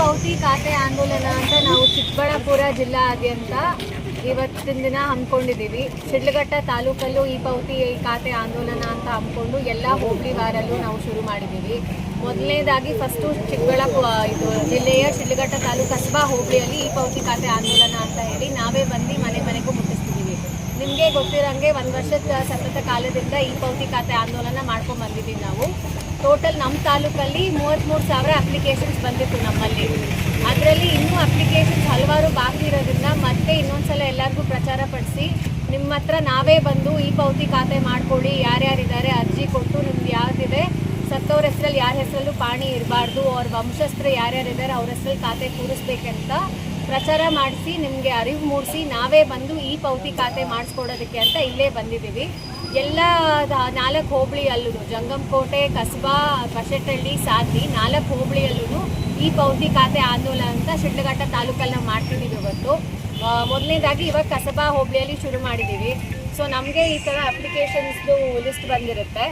ಪೌತಿ ಖಾತೆ ಆಂದೋಲನ ಅಂತ ನಾವು ಚಿಕ್ಕಬಳ್ಳಾಪುರ ಜಿಲ್ಲಾದ್ಯಂತ ಇವತ್ತಿನ ದಿನ ಹಮ್ಮಿಕೊಂಡಿದ್ದೀವಿ. ಶಿಡ್ಲಘಟ್ಟ ತಾಲೂಕಲ್ಲೂ ಈ ಪೌತಿ ಖಾತೆ ಆಂದೋಲನ ಅಂತ ಹಮ್ಮಿಕೊಂಡು ಎಲ್ಲ ಹೋಬಳಿ ವಾರಲ್ಲೂ ನಾವು ಶುರು ಮಾಡಿದ್ದೀವಿ. ಮೊದಲನೇದಾಗಿ ಫಸ್ಟು ಚಿಕ್ಕಬಳ್ಳಾಪುರ ಇದು ಜಿಲ್ಲೆಯ ಶಿಡ್ಲಘಟ್ಟ ತಾಲೂಕು ಕಸ್ಬಾ ಹೋಬಳಿಯಲ್ಲಿ ಈ ಪೌತಿ ಖಾತೆ ಆಂದೋಲನ ಅಂತ ಹೇಳಿ ನಾವೇ ಬಂದು ಮನೆ ಮನೆಗೂ ಮುಟ್ಟಿಸ್ತಿದ್ದೀವಿ. ನಿಮಗೆ ಗೊತ್ತಿರೋಂಗೆ ಒಂದು ವರ್ಷದ ಸತತ ಕಾಲದಿಂದ ಈ ಪೌತಿ ಖಾತೆ ಆಂದೋಲನ ಮಾಡ್ಕೊಂಡು ಬಂದಿದ್ದೀವಿ ನಾವು. ಟೋಟಲ್ ನಮ್ಮ ತಾಲೂಕಲ್ಲಿ ಮೂವತ್ತ್ಮೂರು ಸಾವಿರ ಅಪ್ಲಿಕೇಶನ್ಸ್ ಬಂದಿತ್ತು ನಮ್ಮಲ್ಲಿ. ಅದರಲ್ಲಿ ಇನ್ನೂ ಅಪ್ಲಿಕೇಶನ್ಸ್ ಹಲವಾರು ಬಾಕಿ ಇರೋದ್ರಿಂದ ಮತ್ತೆ ಇನ್ನೊಂದ್ಸಲ ಎಲ್ಲರಿಗೂ ಪ್ರಚಾರ ಪಡಿಸಿ ನಿಮ್ಮ ಹತ್ರ ನಾವೇ ಬಂದು ಈ ಪೌತಿ ಖಾತೆ ಮಾಡ್ಕೊಳ್ಳಿ, ಯಾರ್ಯಾರಿದ್ದಾರೆ ಅರ್ಜಿ ಕೊಟ್ಟು ನಿಮ್ದು ಯಾವುದಿದೆ, ಸತ್ತವ್ರ ಹೆಸರಲ್ಲಿ ಯಾರ ಹೆಸರಲ್ಲೂ ಪಾಣಿ ಇರಬಾರ್ದು, ಅವ್ರ ವಂಶಸ್ಥರು ಯಾರ್ಯಾರಿದ್ದಾರೆ ಅವ್ರ ಹೆಸರಲ್ಲಿ ಖಾತೆ ಕೂರಿಸ್ಬೇಕಂತ ಪ್ರಚಾರ ಮಾಡಿಸಿ, ನಿಮಗೆ ಅರಿವು ಮೂಡಿಸಿ ನಾವೇ ಬಂದು ಈ ಪೌತಿ ಖಾತೆ ಮಾಡಿಸ್ಕೊಡೋದಕ್ಕೆ ಅಂತ ಇಲ್ಲೇ ಬಂದಿದ್ದೀವಿ. ಎಲ್ಲ ನಾಲ್ಕು ಹೋಬಳಿಯಲ್ಲೂ ಜಂಗಮಕೋಟೆ, ಕಸಬಾ, ಕಶೆಟ್ಟಳ್ಳಿ ಸಾದ್ರಿ ನಾಲ್ಕು ಹೋಬಳಿಯಲ್ಲೂ ಈ ಪೌತಿ ಖಾತೆ ಆಂದೋಲನ ಅಂತ ಶಿಡ್ಲಘಟ್ಟ ತಾಲೂಕಲ್ಲಿ ಮಾಡ್ತಿದ್ದೀವಿ ಇವತ್ತು. ಮೊದಲನೇದಾಗಿ ಇವಾಗ ಕಸಬಾ ಹೋಬಳಿಯಲ್ಲಿ ಶುರು ಮಾಡಿದ್ದೀವಿ. ಸೊ ನಮಗೆ ಈ ಥರ ಅಪ್ಲಿಕೇಶನ್ಸ್ದು ಲಿಸ್ಟ್ ಬಂದಿರುತ್ತೆ.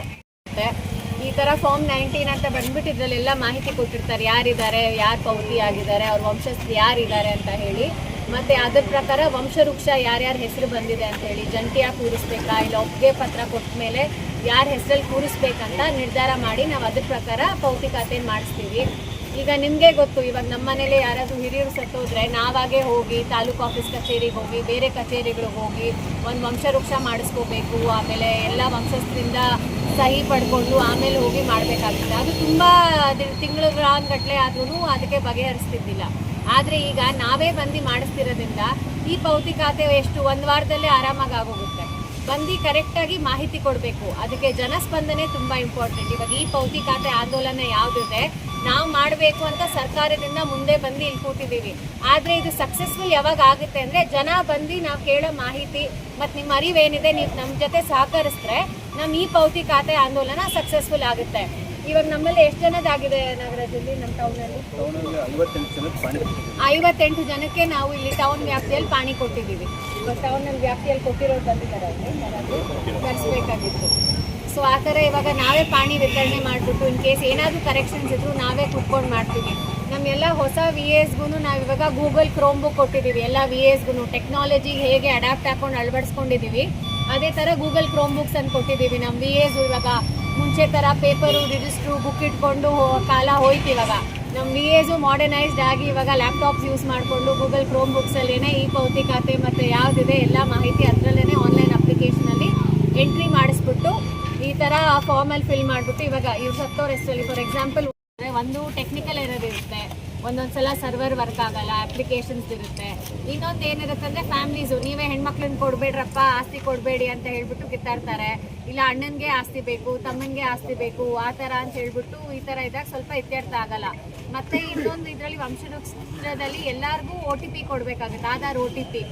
ಈ ಥರ ಫಾರ್ಮ್ ನೈನ್ಟೀನ್ ಅಂತ ಬಂದ್ಬಿಟ್ಟು ಇದರಲ್ಲೆಲ್ಲ ಮಾಹಿತಿ ಕೊಟ್ಟಿರ್ತಾರೆ. ಯಾರಿದ್ದಾರೆ, ಯಾರು ಪೌತಿ ಆಗಿದ್ದಾರೆ, ಅವ್ರ ವಂಶಸ್ಥರು ಯಾರಿದ್ದಾರೆ ಅಂತ ಹೇಳಿ. ಮತ್ತೆ ಅದ್ರ ಪ್ರಕಾರ ವಂಶವೃಕ್ಷ ಯಾರ್ಯಾರ ಹೆಸರು ಬಂದಿದೆ ಅಂತ ಹೇಳಿ ಜಂಟಿಯಾಗಿ ಕೂರಿಸ್ಬೇಕಾ ಇಲ್ಲ ಒಪ್ಪಿಗೆ ಪತ್ರ ಕೊಟ್ಟ ಮೇಲೆ ಯಾರ ಹೆಸರಲ್ಲಿ ಕೂರಿಸ್ಬೇಕಂತ ನಿರ್ಧಾರ ಮಾಡಿ ನಾವು ಅದ್ರ ಪ್ರಕಾರ ಪೌತಿ ಮಾಡಿಸ್ತೀವಿ ಈಗ ನಿಮಗೆ ಗೊತ್ತು ಇವಾಗ ನಮ್ಮ ಮನೇಲಿ ಯಾರಾದರೂ ಹಿರಿಯರು ಸತ್ತೋದ್ರೆ ನಾವಾಗೇ ಹೋಗಿ ತಾಲೂಕು ಆಫೀಸ್ ಕಚೇರಿಗೆ ಹೋಗಿ ಬೇರೆ ಕಚೇರಿಗಳಿಗೆ ಹೋಗಿ ಒಂದು ವಂಶವೃಕ್ಷ ಮಾಡಿಸ್ಕೋಬೇಕು ಆಮೇಲೆ ಎಲ್ಲ ವಂಶಸ್ಥರಿಂದ ಸಹಿ ಪಡ್ಕೊಂಡು ಆಮೇಲೆ ಹೋಗಿ ಮಾಡಬೇಕಾಗುತ್ತೆ ಅದು ತುಂಬ ಗಟ್ಟಲೆ ಆದ್ರೂ ಅದಕ್ಕೆ ಬಗೆಹರಿಸ್ತಿದ್ದಿಲ್ಲ ಆದರೆ ಈಗ ನಾವೇ ಬಂದು ಮಾಡಿಸ್ತಿರೋದ್ರಿಂದ ಈ ಪೌತಿ ಖಾತೆ ಎಷ್ಟು ಒಂದು ವಾರದಲ್ಲೇ ಆರಾಮಾಗಿ ಆಗೋಗುತ್ತೆ ಬಂದು ಕರೆಕ್ಟಾಗಿ ಮಾಹಿತಿ ಕೊಡಬೇಕು. ಅದಕ್ಕೆ ಜನಸ್ಪಂದನೆ ತುಂಬ ಇಂಪಾರ್ಟೆಂಟ್ ಇವಾಗ ಈ ಪೌತಿ ಖಾತೆ ಆಂದೋಲನ ಯಾವುದಿದೆ, ನಾವು ಮಾಡಬೇಕು ಅಂತ ಸರ್ಕಾರದಿಂದ ಮುಂದೆ ಬಂದು ಇಲ್ಲಿ ಕೂತಿದ್ದೀವಿ. ಆದರೆ ಇದು ಸಕ್ಸಸ್ಫುಲ್ ಯಾವಾಗ ಆಗುತ್ತೆ ಅಂದರೆ ಜನ ಬಂದು ನಾವು ಕೇಳೋ ಮಾಹಿತಿ ಮತ್ತು ನಿಮ್ಮ ಅರಿವೇನಿದೆ, ನೀವು ನಮ್ಮ ಜೊತೆ ಸಹಕರಿಸಿದ್ರೆ ನಮ್ಮ ಈ ಪೌತಿ ಖಾತೆ ಆಂದೋಲನ ಸಕ್ಸಸ್ಫುಲ್ ಆಗುತ್ತೆ. ಇವಾಗ ನಮ್ಮಲ್ಲಿ ಎಷ್ಟು ಜನದಾಗಿದೆ ನಗರದಲ್ಲಿ ನಮ್ಮ ಟೌನಲ್ಲಿ ಐವತ್ತೆಂಟು ಜನಕ್ಕೆ ನಾವು ಇಲ್ಲಿ ಟೌನ್ ವ್ಯಾಪ್ತಿಯಲ್ಲಿ ಪಾಣಿ ಕೊಟ್ಟಿದ್ದೀವಿ. ಇವಾಗ ಟೌನಲ್ಲಿ ವ್ಯಾಪ್ತಿಯಲ್ಲಿ ಕೊಟ್ಟಿರೋರು ಬಂದಿದ್ದಾರೆ ತರಿಸ್ಬೇಕಾಗಿತ್ತು ಸೊ ಆ ಥರ ಇವಾಗ ನಾವೇ ಪಾಣಿ ವಿತರಣೆ ಮಾಡಿಬಿಟ್ಟು ಇನ್ ಕೇಸ್ ಏನಾದರೂ ಕರೆಕ್ಷನ್ಸ್ ಇದ್ರು ನಾವೇ ಕುತ್ಕೊಂಡು ಮಾಡ್ತೀವಿ. ನಮ್ಮೆಲ್ಲ ಹೊಸ ವಿ ಎಸ್ಗೂ ನಾವು ಇವಾಗ ಗೂಗಲ್ ಕ್ರೋಮ್ ಬುಕ್ ಕೊಟ್ಟಿದ್ದೀವಿ. ಎಲ್ಲ ವಿ ಎಸ್ಗೂ ಟೆಕ್ನಾಲಜಿ ಹೇಗೆ ಅಡಾಪ್ಟ್ ಹಾಕೊಂಡು ಅಳವಡಿಸ್ಕೊಂಡಿದ್ದೀವಿ. ಅದೇ ಥರ ಗೂಗಲ್ ಕ್ರೋಮ್ ಬುಕ್ಸ್ ಅನ್ನು ಕೊಟ್ಟಿದ್ದೀವಿ. ನಮ್ಮ ವಿ ಎಸ್ ಇವಾಗ ಮುಂಚೆ ಥರ ಪೇಪರು, ರಿಜಿಸ್ಟ್ರು ಬುಕ್ ಇಟ್ಕೊಂಡು ಕಾಲ ಹೋಯ್ತು ಇವಾಗ. ನಮ್ಮ ವಿ ಎಸು ಮಾಡರ್ನೈಸ್ಡ್ ಆಗಿ ಇವಾಗ ಲ್ಯಾಪ್ಟಾಪ್ಸ್ ಯೂಸ್ ಮಾಡಿಕೊಂಡು ಗೂಗಲ್ ಕ್ರೋಮ್ ಬುಕ್ಸಲ್ಲೇ ಈ ಪೌತಿ ಖಾತೆ ಮತ್ತು ಯಾವುದಿದೆ ಎಲ್ಲ ಮಾಹಿತಿ ಅದರಲ್ಲೇ ಆನ್ಲೈನ್ ಅಪ್ಲಿಕೇಶನಲ್ಲಿ ಎಂಟ್ರಿ ಮಾಡಿಸ್ಬಿಟ್ಟು ಈ ಥರ ಫಾರ್ಮಲ್ಲಿ ಫಿಲ್ ಮಾಡಿಬಿಟ್ಟು ಇವಾಗ ಇವ್ರು ಸತ್ತೋರ್ ಫಾರ್ ಎಕ್ಸಾಂಪಲ್ ಒಂದು ಟೆಕ್ನಿಕಲ್ ಇರೋದಿರುತ್ತೆ ಒಂದೊಂದು ಸಲ ಸರ್ವರ್ ವರ್ಕ್ ಆಗಲ್ಲ ಅಪ್ಲಿಕೇಶನ್ಸ್ ಇರುತ್ತೆ. ಇನ್ನೊಂದು ಏನಿರುತ್ತೆ ಅಂದರೆ ಫ್ಯಾಮ್ಲೀಸು ನೀವೇ ಹೆಣ್ಮಕ್ಳನ್ನ ಕೊಡಬೇಡ್ರಪ್ಪ, ಆಸ್ತಿ ಕೊಡಬೇಡಿ ಅಂತ ಹೇಳ್ಬಿಟ್ಟು ಕಿತ್ತಾಡ್ತಾರೆ. ಇಲ್ಲ ಅಣ್ಣನಿಗೆ ಆಸ್ತಿ ಬೇಕು, ತಮ್ಮನಿಗೆ ಆಸ್ತಿ ಬೇಕು, ಆ ಥರ ಅಂತ ಹೇಳ್ಬಿಟ್ಟು ಈ ಥರ ಇದ್ದಾಗ ಸ್ವಲ್ಪ ಇತ್ಯರ್ಥ ಆಗಲ್ಲ. ಮತ್ತೆ ಇನ್ನೊಂದು ಇದರಲ್ಲಿ ವಂಶದಲ್ಲಿ ಎಲ್ಲರಿಗೂ ಒ ಟಿ ಪಿ ಕೊಡಬೇಕಾಗುತ್ತೆ, ಆಧಾರ್ ಒ ಟಿ ಪಿ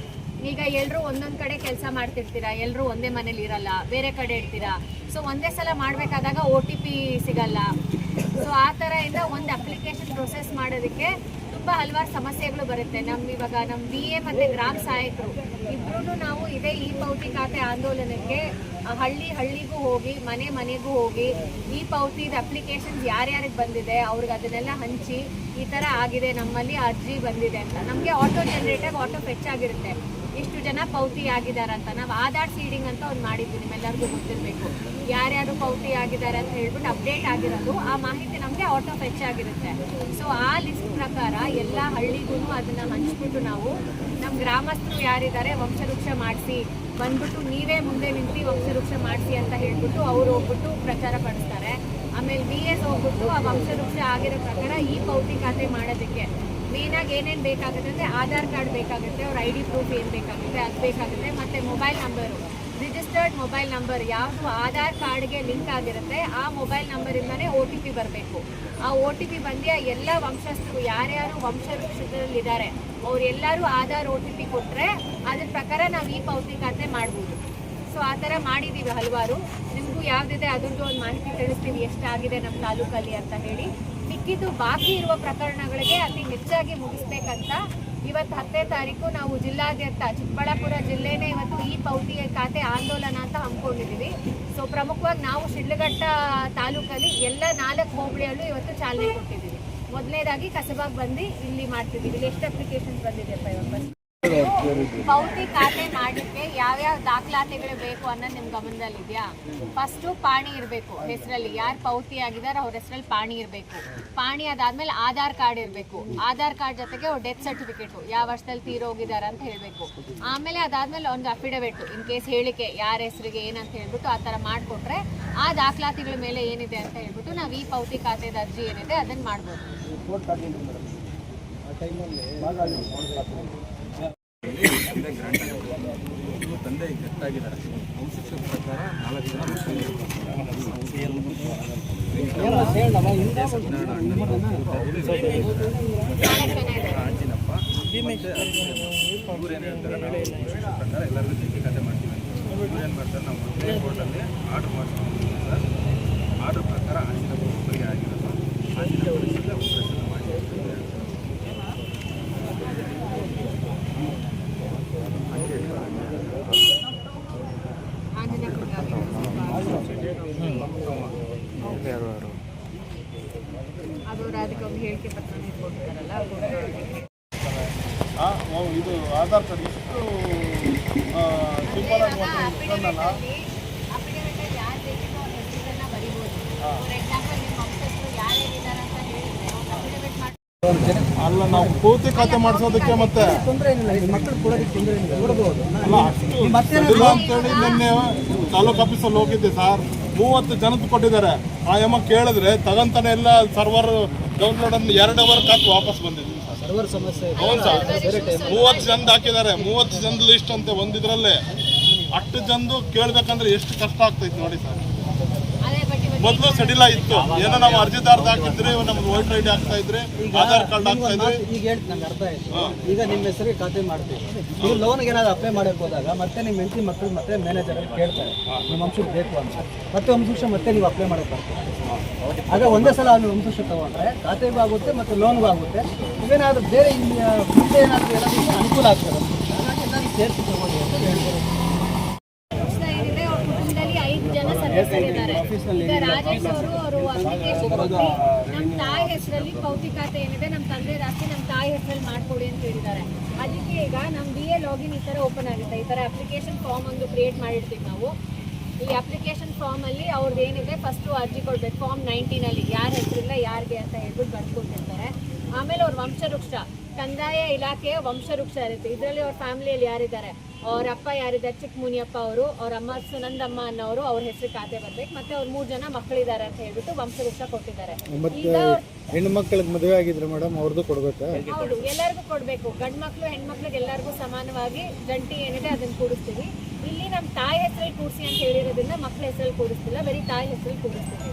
ಈಗ ಎಲ್ಲರೂ ಒಂದೊಂದು ಕಡೆ ಕೆಲಸ ಮಾಡ್ತಿರ್ತೀರಾ? ಎಲ್ಲರೂ ಒಂದೇ ಮನೇಲಿ ಇರಲ್ಲ, ಬೇರೆ ಕಡೆ ಇರ್ತೀರಾ? ಸೊ ಒಂದೇ ಸಲ ಮಾಡಬೇಕಾದಾಗ ಒ ಟಿ ಪಿ ಸಿಗಲ್ಲ. ಸೊ ಆ ಥರ ಇಂದ ಒಂದು ಅಪ್ಲಿಕೇಶನ್ ಪ್ರೊಸೆಸ್ ಮಾಡೋದಕ್ಕೆ ತುಂಬ ಹಲವಾರು ಸಮಸ್ಯೆಗಳು ಬರುತ್ತೆ. ನಮ್ಮ ಇವಾಗ ನಮ್ಮ ಬಿ ಎ ಮತ್ತು ಗ್ರಾಮ ಸಹಾಯಕರು ಇಬ್ಬರೂ ನಾವು ಇದೇ ಈ ಪೌತಿ ಖಾತೆ ಆಂದೋಲನಕ್ಕೆ ಹಳ್ಳಿ ಹಳ್ಳಿಗೂ ಹೋಗಿ, ಮನೆ ಮನೆಗೂ ಹೋಗಿ ಈ ಪೌತಿದ ಅಪ್ಲಿಕೇಶನ್ಸ್ ಯಾರ್ಯಾರಿಗೆ ಬಂದಿದೆ, ಅವ್ರಿಗೆ ಅದನ್ನೆಲ್ಲ ಹಂಚಿ ಈ ಥರ ಆಗಿದೆ, ನಮ್ಮಲ್ಲಿ ಅರ್ಜಿ ಬಂದಿದೆ ಅಂತ. ನಮಗೆ ಆಟೋ ಜನರೇಟಾಗಿ ಆಟೋ ಫೆಚ್ಚಾಗಿರುತ್ತೆ ಇಷ್ಟು ಜನ ಪೌತಿ ಆಗಿದ್ದಾರೆ ಅಂತ. ನಾವು ಆಧಾರ್ ಸೀಡಿಂಗ್ ಅಂತ ಒಂದು ಮಾಡಿದ್ವಿ, ನಿಮ್ಮೆಲ್ಲರಿಗೂ ಗೊತ್ತಿರಬೇಕು. ಯಾರ್ಯಾರು ಪೌತಿ ಆಗಿದ್ದಾರೆ ಅಂತ ಹೇಳ್ಬಿಟ್ಟು ಅಪ್ಡೇಟ್ ಆಗಿರೋದು. ಆ ಮಾಹಿತಿ ನಮಗೆ ಆಟೋ ಫೆಚ್ ಆಗಿರುತ್ತೆ. ಸೊ ಆ ಲಿಸ್ಟ್ ಪ್ರಕಾರ ಎಲ್ಲ ಹಳ್ಳಿಗೂ ಅದನ್ನ ಹಂಚ್ಬಿಟ್ಟು ನಾವು ನಮ್ಮ ಗ್ರಾಮಸ್ಥರು ಯಾರಿದ್ದಾರೆ ವಂಶವೃಕ್ಷ ಮಾಡಿಸಿ, ಬಂದ್ಬಿಟ್ಟು ನೀವೇ ಮುಂದೆ ನಿಂತು ವಂಶವೃಕ್ಷ ಮಾಡಿಸಿ ಅಂತ ಹೇಳ್ಬಿಟ್ಟು ಅವ್ರು ಹೋಗ್ಬಿಟ್ಟು ಪ್ರಚಾರ ಪಡಿಸ್ತಾರೆ. ಆಮೇಲೆ ಬಿ ಎಸ್ ಹೋಗ್ಬಿಟ್ಟು ಆ ವಂಶವೃಕ್ಷ ಆಗಿರೋ ಪ್ರಕಾರ ಈ ಪೌತಿ ಖಾತೆ ಮಾಡೋದಕ್ಕೆ. ಮೇನಾಗಿ ಏನೇನು ಬೇಕಾಗುತ್ತೆ ಅಂದರೆ ಆಧಾರ್ ಕಾರ್ಡ್ ಬೇಕಾಗುತ್ತೆ, ಅವ್ರ ಐ ಡಿ ಪ್ರೂಫ್ ಏನು ಬೇಕಾಗುತ್ತೆ ಅದು ಬೇಕಾಗುತ್ತೆ, ಮತ್ತು mobile number registered mobile number ಯಾವುದು ಆಧಾರ್ ಕಾರ್ಡ್ಗೆ ಲಿಂಕ್ ಆಗಿರುತ್ತೆ, ಆ ಮೊಬೈಲ್ ನಂಬರಿಂದನೇ ಒ ಟಿ ಪಿ ಬರಬೇಕು. ಆ ಒ ಟಿ ಪಿ ಬಂದು ಆ ಎಲ್ಲ ವಂಶಸ್ಥರು, ಯಾರ್ಯಾರು ವಂಶವೃಕ್ಷದಲ್ಲಿದ್ದಾರೆ ಅವರೆಲ್ಲರೂ ಆಧಾರ್ ಒ ಟಿ ಪಿ ಕೊಟ್ಟರೆ ಅದ್ರ ಪ್ರಕಾರ ನಾವು ಈ ಪೌತಿ ಖಾತೆ ಮಾಡ್ಬೋದು. ಸೊ ಆ ಥರ ಮಾಡಿದ್ದೀವಿ ಹಲವಾರು. ನಿಮಗೂ ಯಾವುದಿದೆ ಅದ್ರದ್ದು ಒಂದು ಮಾಹಿತಿ ತಿಳಿಸ್ತೀವಿ ಎಷ್ಟಾಗಿದೆ ನಮ್ಮ ತಾಲೂಕಲ್ಲಿ ಅಂತ ಹೇಳಿ. ಮಿಕ್ಕಿದ್ದು ಬಾಕಿ ಇರುವ ಪ್ರಕರಣಗಳಿಗೆ ಅತಿ ಹೆಚ್ಚಾಗಿ ಮುಗಿಸ್ಬೇಕಂತ ಇವತ್ತು ಹತ್ತನೇ ತಾರೀಕು ನಾವು ಜಿಲ್ಲಾದ್ಯಂತ ಚಿಕ್ಕಬಳ್ಳಾಪುರ ಜಿಲ್ಲೆನೇ ಇವತ್ತು ಈ ಪೌತಿ ಖಾತೆ ಆಂದೋಲನ ಅಂತ ಹಮ್ಮಿಕೊಂಡಿದ್ದೀವಿ. ಸೊ ಪ್ರಮುಖವಾಗಿ ನಾವು ಶಿಡ್ಲಘಟ್ಟ ತಾಲೂಕಲ್ಲಿ ಎಲ್ಲ ನಾಲ್ಕು ಹೋಬಳಿಯಲ್ಲೂ ಇವತ್ತು ಚಾಲನೆ ಕೊಟ್ಟಿದ್ದೀವಿ. ಮೊದಲನೇದಾಗಿ ಕಸಬಾಗ್ ಬಂದು ಇಲ್ಲಿ ಮಾಡ್ತಿದ್ದೀವಿ. ಇಲ್ಲಿ ಎಷ್ಟು ಅಪ್ಲಿಕೇಶನ್ಸ್ ಬಂದಿದೆಯಪ್ಪ ಇವತ್ತು? ಪೌತಿ ಖಾತೆ ಮಾಡಲಿಕ್ಕೆ ಯಾವ್ಯಾವ ದಾಖಲಾತಿಗಳು ಬೇಕು ಅನ್ನೋದು ನಿಮ್ ಗಮನದಲ್ಲಿದೆಯಾ ಫಸ್ಟು ಪಾಣಿ ಇರಬೇಕು ಹೆಸರಲ್ಲಿ. ಯಾರು ಪೌತಿ ಆಗಿದಾರೆ ಅವ್ರ ಹೆಸರಲ್ಲಿ ಪಾಣಿ ಇರಬೇಕು. ಪಾಣಿ ಅದಾದ್ಮೇಲೆ ಆಧಾರ್ ಕಾರ್ಡ್ ಇರಬೇಕು. ಆಧಾರ್ ಕಾರ್ಡ್ ಜೊತೆಗೆ ಅವ್ರ ಡೆತ್ ಸರ್ಟಿಫಿಕೇಟ್ ಯಾವ ವರ್ಷದಲ್ಲಿ ತೀರೋಗಿದ್ದಾರೆ ಅಂತ ಹೇಳಬೇಕು. ಆಮೇಲೆ ಅದಾದ್ಮೇಲೆ ಒಂದು ಅಫಿಡವಿಟ್ ಇನ್ ಕೇಸ್ ಹೇಳಿಕೆ ಯಾರ ಹೆಸರಿಗೆ ಏನಂತ ಹೇಳ್ಬಿಟ್ಟು ಆ ಥರ ಮಾಡಿಕೊಟ್ರೆ ಆ ದಾಖಲಾತಿಗಳ ಮೇಲೆ ಏನಿದೆ ಅಂತ ಹೇಳ್ಬಿಟ್ಟು ನಾವು ಈ ಪೌತಿ ಖಾತೆದ ಅರ್ಜಿ ಏನಿದೆ ಅದನ್ನ ಮಾಡ್ಬೋದು. ತಂದೆ ಡೆತ್ತಾಗಿದ್ದಾರೆ ವಂಶಸ್ಥ ಪ್ರಕಾರ ನಾಲ್ಕು ಜನ ಪ್ರಕಾರ ಜೊತೆ ಕತೆ ಮಾಡ್ತೀವಿ ಇವ್ರು ಏನು ಮಾಡ್ತಾರೆ ನಾವು ಅಲ್ಲಿ ಆರ್ಡರ್ ಮಾಡ್ಸ್ಕೊಂಡು ಸರ್ ಆರ್ಡರ್ ಪ್ರಕಾರ ಆಂಜಿನಪ್ಪ ಒಬ್ಬರಿಗೆ ಆಗಿರೋದು ಆಂಜಿನಪ್ಪ ಹೆಸರಲ್ಲೇ ಒಬ್ಬರ ಹೆಸರು ಮಾಡಿ ಅಂತ ಹೇಳ್ತಾರೆ. ಆಂಜನೇಯ ಅದು ಒಂದು ಹೇಳಿಕೆ ಪತ್ರ ಕೊಡ್ತಾರಲ್ಲ ಇದು ಆಧಾರ್ ಕಾರ್ಡ್ ಸಿಂಪಲ್ ಆಗಿ ಅಲ್ಲ ನಾವು ಪೂರ್ತಿ ಖಾತೆ ಮಾಡಿಸೋದಕ್ಕೆ ಮತ್ತೆ ಅಲ್ಲ ಅಷ್ಟು ಅಂತೇಳಿ ನಿನ್ನೆ ತಾಲೂಕು ಆಫೀಸಲ್ಲಿ ಹೋಗಿದ್ದೆ ಸರ್ ಮೂವತ್ತು ಜನದ್ದು ಕೊಟ್ಟಿದ್ದಾರೆ. ಆ ಯಮ್ಮ ಕೇಳಿದ್ರೆ ತಗಂತಾನೆ ಎಲ್ಲ ಸರ್ವರ್ ಡೌನ್ಲೋಡ್ ಅನ್ನು ಎರಡು ಅವರ್ ಕಾತು ವಾಪಸ್ ಬಂದಿದ್ದೀನಿ ಸರ್ ಸರ್ವರ್ ಸಮಸ್ಯೆ ಹೌದು ಸರ್. ಮೂವತ್ತು ಜನದ ಹಾಕಿದ್ದಾರೆ. ಮೂವತ್ತು ಜನದ ಲಿಸ್ಟ್ ಅಂತೆ ಒಂದಿದ್ರಲ್ಲೇ. ಅಷ್ಟು ಜನದು ಕೇಳ್ಬೇಕಂದ್ರೆ ಎಷ್ಟು ಕಷ್ಟ ಆಗ್ತೈತೆ ನೋಡಿ ಸರ್. ಮೊದಲು ಸಡಿಲ ಇತ್ತು. ಏನೋ ನಾವು ಅರ್ಜಿದಾರ್ದ ಹಾಕಿದ್ರೆ ನಮ್ದು ವೋಟರ್ ಐಡಿ ಹಾಕ್ತಾ ಇದ್ರೆ ಆಧಾರ್ ಕಾರ್ಡ್ ಹಾಕ್ತಾ ಇದ್ರೆ. ಈಗ ಹೇಳಿ ನಂಗೆ ಅರ್ಥ ಆಯ್ತು. ಈಗ ನಿಮ್ಮ ಹೆಸರಿಗೆ ಖಾತೆ ಮಾಡ್ತೀವಿ. ಈಗ ಲೋನ್ಗೆ ಏನಾದ್ರು ಅಪ್ಲೈ ಮಾಡಕ್ ಹೋದಾಗ ಮತ್ತೆ ನಿಮ್ಮ ಹೆಂಡತಿ ಮಕ್ಕಳು ಮತ್ತೆ ಮ್ಯಾನೇಜರ್ ಕೇಳ್ತಾರೆ. ನಿಮ್ಮ ಅಂಶ ಬೇಕು ಅಂತ. ಮತ್ತೆ ವಂಶಕ್ಕೆ ಮತ್ತೆ ನೀವು ಅಪ್ಲೈ ಮಾಡಕ್ಕೆ ಬರ್ತೀವಿ ಆಗ ಒಂದೇ ಸಲ ಅಲ್ಲಿ ವಂಶಕ್ಕೆ ತಗೊಂಡ್ರೆ ಖಾತೆಗೂ ಆಗುತ್ತೆ ಮತ್ತು ಲೋನ್ಗೂ ಆಗುತ್ತೆ. ಇವೇನಾದ್ರೂ ಬೇರೆ ಮುಂದೆ ಏನಾದರೂ ಏನಾದರೂ ಅನುಕೂಲ ಆಗ್ತದೆ? ಹಾಗಾಗಿ ನಾನು ಸೇರಿಸಿ ತಗೊಳ್ಳಿ ಅಂತ ಹೇಳ್ತಾರೆ ಪಕ್ಷ ಏನಿದೆ ಅವ್ರ ಕುಟುಂಬದಲ್ಲಿ ಐದು ಜನ ಸದಸ್ಯರಿದ್ದಾರೆ ಈಗ ರಾಜೇಶ್ ಅವರು ಅವರು ಅಪ್ಲಿಕೇಶನ್ ಕೊಟ್ಟು ನಮ್ಮ ತಾಯಿ ಹೆಸರಲ್ಲಿ ಪೌತಿ ಖಾತೆ ಏನಿದೆ ನಮ್ಮ ತಂದೆ ರಾಶಿ ನಮ್ಮ ತಾಯಿ ಹೆಸರಲ್ಲಿ ಮಾಡ್ಕೊಡಿ ಅಂತ ಹೇಳಿದ್ದಾರೆ. ಅದಕ್ಕೆ ಈಗ ನಮ್ಮ ಬಿ ಎ ಲಾಗಿನ್ ಈ ತರ ಓಪನ್ ಆಗುತ್ತೆ. ಈ ತರ ಅಪ್ಲಿಕೇಶನ್ ಫಾರ್ಮ್ ಒಂದು ಕ್ರಿಯೇಟ್ ಮಾಡಿರ್ತೀವಿ ನಾವು. ಈ ಅಪ್ಲಿಕೇಶನ್ ಫಾರ್ಮ್ ಅಲ್ಲಿ ಅವ್ರದ್ದು ಏನಿದೆ ಫಸ್ಟು ಅರ್ಜಿ ಕೊಡ್ಬೇಕು. ಫಾರ್ಮ್ ನೈನ್ಟೀನಲ್ಲಿ ಯಾರ ಹೆಸರಿಲ್ಲ ಯಾರಿಗೆ ಅಂತ ಹೇಳ್ಬಿಟ್ಟು ಬರ್ಕೊಟ್ಟಿರ್ತಾರೆ ಆಮೇಲೆ ಅವ್ರ ವಂಶವೃಕ್ಷ ಕಂದಾಯ ಇಲಾಖೆಯ ವಂಶವೃಕ್ಷ ಇರುತ್ತೆ. ಇದರಲ್ಲಿ ಅವ್ರ ಫ್ಯಾಮಿಲಿಯಲ್ಲಿ ಯಾರಿದ್ದಾರೆ? ಅವ್ರ ಅಪ್ಪ ಯಾರಿದ್ದಾರೆ? ಚಿಕ್ಕ ಮುನಿಯಪ್ಪ ಅವರು ಅವ್ರ ಅಮ್ಮ ಸುನಂದಮ್ಮ ಅನ್ನೋರು ಅವ್ರ ಹೆಸರು ಖಾತೆ ಬರ್ಬೇಕು. ಮತ್ತೆ ಅವ್ರ ಮೂರು ಜನ ಮಕ್ಕಳಿದ್ದಾರೆ ಅಂತ ಹೇಳ್ಬಿಟ್ಟು ವಂಶವೃಕ್ಷ ಕೊಟ್ಟಿದ್ದಾರೆ. ಈಗ ಹೆಣ್ಣು ಮಕ್ಕಳಿಗೆ ಮದುವೆ ಆಗಿದ್ರೆ ಮೇಡಮ್ ಅವ್ರದ್ದು ಕೊಡ್ಬೇಕಾ? ಹೌದು ಎಲ್ಲರಿಗೂ ಕೊಡಬೇಕು. ಗಂಡು ಮಕ್ಕಳು ಹೆಣ್ಮಕ್ಳಿಗೆ ಎಲ್ಲರಿಗೂ ಸಮಾನವಾಗಿ ಜಂಟಿ ಏನಿದೆ ಅದನ್ನ ಕೂಡಿಸ್ತೀವಿ. ಇಲ್ಲಿ ನಮ್ಮ ತಾಯಿ ಹೆಸರಲ್ಲಿ ಕೂರಿಸಿ ಅಂತ ಹೇಳಿರೋದ್ರಿಂದ ಮಕ್ಕಳ ಹೆಸರಲ್ಲಿ ಕೂರಿಸ್ತಿಲ್ಲ ಬರೀ ತಾಯಿ ಹೆಸರಲ್ಲಿ ಕೂಡಿಸ್ತೀವಿ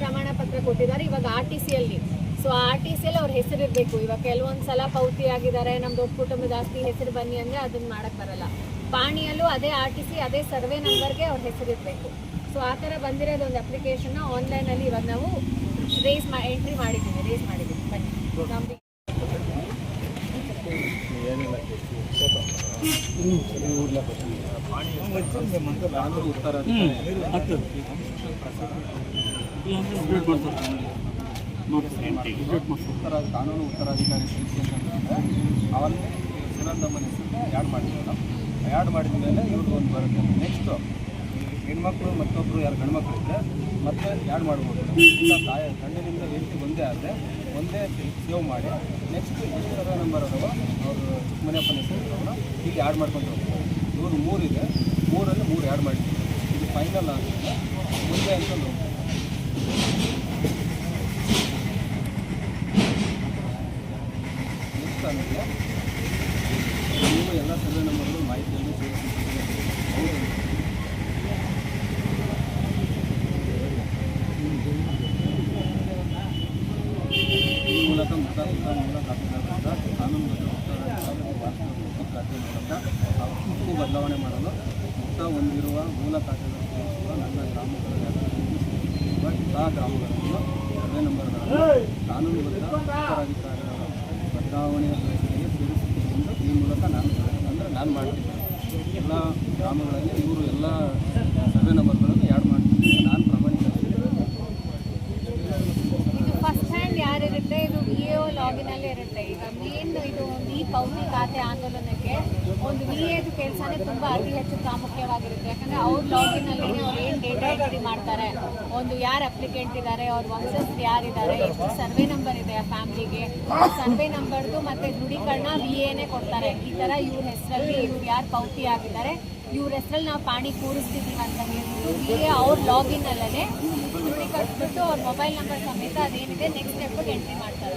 ಪ್ರಮಾಣ ಪತ್ರ ಕೊಟ್ಟಿದ್ದಾರೆ ಇವಾಗ ಆರ್ ಟಿ ಸಿಯಲ್ಲಿ ಸೊ ಆರ್ ಟಿ ಸಿಯಲ್ಲಿ ಅವ್ರ ಹೆಸರು ಇರಬೇಕು. ಇವಾಗ ಕೆಲವೊಂದು ಸಲ ಪೌತಿ ಆಗಿದ್ದಾರೆ ನಮ್ಮ ದೊಡ್ಡ ಕುಟುಂಬದ ಆಸ್ತಿ ಹೆಸರು ಬನ್ನಿ ಅಂದರೆ ಅದನ್ನ ಮಾಡಕ್ಕೆ ಬರಲ್ಲ. ಪಾಣಿಯಲ್ಲೂ ಅದೇ ಆರ್ ಟಿ ಸಿ ಅದೇ ಸರ್ವೆ ನಂಬರ್ಗೆ ಅವ್ರ ಹೆಸರು ಇರಬೇಕು. ಸೊ ಆ ಥರ ಬಂದಿರೋದು ಒಂದು ಅಪ್ಲಿಕೇಶನ್ನ ಆನ್ಲೈನಲ್ಲಿ ಇವಾಗ ನಾವು ರೇಸ್ ಮಾ ಎಂಟ್ರಿ ಮಾಡಿದ್ದೀವಿ ರೇಸ್ ಮಾಡಿದ್ದೀವಿ. ಬನ್ನಿ. ನಮ್ದು ಉತ್ತರ ಕಾನೂನು ಉತ್ತರಾಧಿಕಾರಿ ಅವನ್ನೇ ಸುನಂದಮ್ಮನ ಹೆಸರನ್ನ ಆ್ಯಡ್ ಮಾಡ್ತೀವಿ ನಾವು ಆ್ಯಡ್ ಮಾಡಿದ ಮೇಲೆ ಇವ್ರದ್ದು ಒಂದು ಬರುತ್ತೆ ನೆಕ್ಸ್ಟು ಹೆಣ್ಮಕ್ಳು ಮತ್ತೊಬ್ಬರು ಯಾರು ಗಂಡ್ಮಕ್ಳು ಇದ್ದರೆ ಮತ್ತೆ ಆ್ಯಡ್ ಮಾಡ್ಬೋದು. ಇಲ್ಲ ತಾಯಿ ಗಂಡನಿಂದ ಹೆಂಡತಿ ಒಂದೇ ಆದರೆ ಒಂದೇ ಸೇವ್ ಮಾಡಿ. ನೆಕ್ಸ್ಟ್ ಎಷ್ಟು ಸರ್ವೆ ನಂಬರ್ ಅದಾವ ಅವರು ಚಿಕ್ಕಮನೆಯಪ್ಪನ ಹೆಸರು ಹೀಗೆ ಆ್ಯಡ್ ಮಾಡ್ಕೊಂಡು ಹೋಗ್ತಾರೆ. ಇವರು ಮೂರಿದೆ ಮೂರಲ್ಲಿ ಮೂರು ಆ್ಯಡ್ ಮಾಡಿ ಇದು ಫೈನಲ್ ಆಗಿದೆ ಮುಂದೆ ಅಂತ ಹೋಗ್ತಾರೆ ನೆಕ್ಸ್ಟ್ ಆಮೇಲೆ ನೀವು ಎಲ್ಲ ಸರ್ವೆ ನಂಬರ್ಗಳು ಮಾಹಿತಿಯನ್ನು ಸೇರಿಸಿದ್ದೀರಿ ಹೌದು ಈ ಮತ ಮೂಲ ಖಾತೆದಾರರಿಂದ ಕಾನೂನುಬದ್ಧ ಹಕ್ಕು ಬದಲಾವಣೆ ಮಾಡಲು ಮುಕ್ತ ಹೊಂದಿರುವ ಮೂಲ ಖಾತೆದಾರ ಸೇರಿಸುವ ನನ್ನ ಗ್ರಾಮಗಳ ವ್ಯಾಪ್ತಿಯಲ್ಲಿ ಆ ಗ್ರಾಮಗಳನ್ನು ಸರ್ವೆ ನಂಬರ್ಗಳನ್ನು ಕಾನೂನುಬದ್ಧ ಉತ್ತರಾಧಿಕಾರಿಗಳ ಬದಲಾವಣೆಯ ಪ್ರಕ್ರಿಯೆಗೆ ಸೇರಿಸುತ್ತೇನೆ ಎಂದು ಈ ಮೂಲಕ ನಾನು ಅಂದರೆ ನಾನು ಮಾಡ್ತೀನಿ. ಎಲ್ಲ ಗ್ರಾಮಗಳಲ್ಲಿ ಇವರು ಎಲ್ಲ ಸರ್ವೆ ನಂಬರ್ಗಳನ್ನು ಆ್ಯಡ್ ಮಾಡ್ತೀನಿ ನಾನು ಪ್ರಾಮಾಣಿಕ ಇದು ಫಸ್ಟ್ ಹ್ಯಾಂಡ್ ಯಾರಿರುತ್ತೆ ಇದು ವಿ ಎ ಒ ಲಾಗಿನ್ ಅಲ್ಲೇ ಇರುತ್ತೆ ಈಗ ಮೇನ್ ಇದು ಈ ಪೌತಿ ಖಾತೆ ಆಂದೋಲನಕ್ಕೆ ಒಂದು ವಿ ಎದು ಕೆಲಸನೇ ತುಂಬಾ ಅತಿ ಹೆಚ್ಚು ಪ್ರಾಮುಖ್ಯವಾಗಿರುತ್ತೆ ಯಾಕಂದ್ರೆ ಅವ್ರ ಲಾಗಿನ್ ಅಲ್ಲಿ ಅವ್ರು ಏನ್ ಡೇಟಾ ಎಂಟ್ರಿ ಮಾಡ್ತಾರೆ ಒಂದು ಯಾರು ಅಪ್ಲಿಕೆಂಟ್ ಇದ್ದಾರೆ ಅವ್ರ ವಂಶಸ್ಥ ಯಾರಿದ್ದಾರೆ ಎಷ್ಟು ಸರ್ವೆ ನಂಬರ್ ಇದೆ ಆ ಫ್ಯಾಮಿಲಿಗೆ ಸರ್ವೆ ನಂಬರ್ದು ಮತ್ತೆ ದೃಢೀಕರಣ ವಿ ಎನೇ ಕೊಡ್ತಾರೆ. ಈ ಥರ ಇವ್ರ ಹೆಸರಲ್ಲಿ ಇವ್ರು ಯಾರು ಪೌತಿ ಆಗಿದ್ದಾರೆ, ಇವ್ರ ಹೆಸರಲ್ಲಿ ನಾವು ಪಾಣಿ ಕೂರಿಸ್ತಿದ್ದೀವಿ ಅಂತ ಹೇಳ್ಬಿಟ್ಟು ವಿ ಎ ಅವ್ರ ಲಾಗಿನ್ ಅಲ್ಲೇ ದೃಢೀಕರಿಸ್ಬಿಟ್ಟು ಅವ್ರ ಮೊಬೈಲ್ ನಂಬರ್ ಸಮೇತ ಅದೇನಿದೆ ನೆಕ್ಸ್ಟ್ ಸ್ಟೆಪ್ಗೆ ಎಂಟ್ರಿ ಮಾಡ್ತಾರೆ.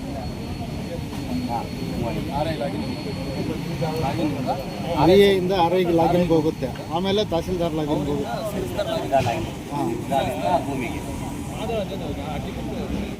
R I login login I ಇಂದ ಆರ್ ಐಗೆ ಲಾಗಿನ್ಗೆ ಹೋಗುತ್ತೆ ಆಮೇಲೆ ತಹಸೀಲ್ದಾರ್ ಲಾಗಿನ್ಗೆ ಹೋಗುತ್ತೆ ಹಾಂ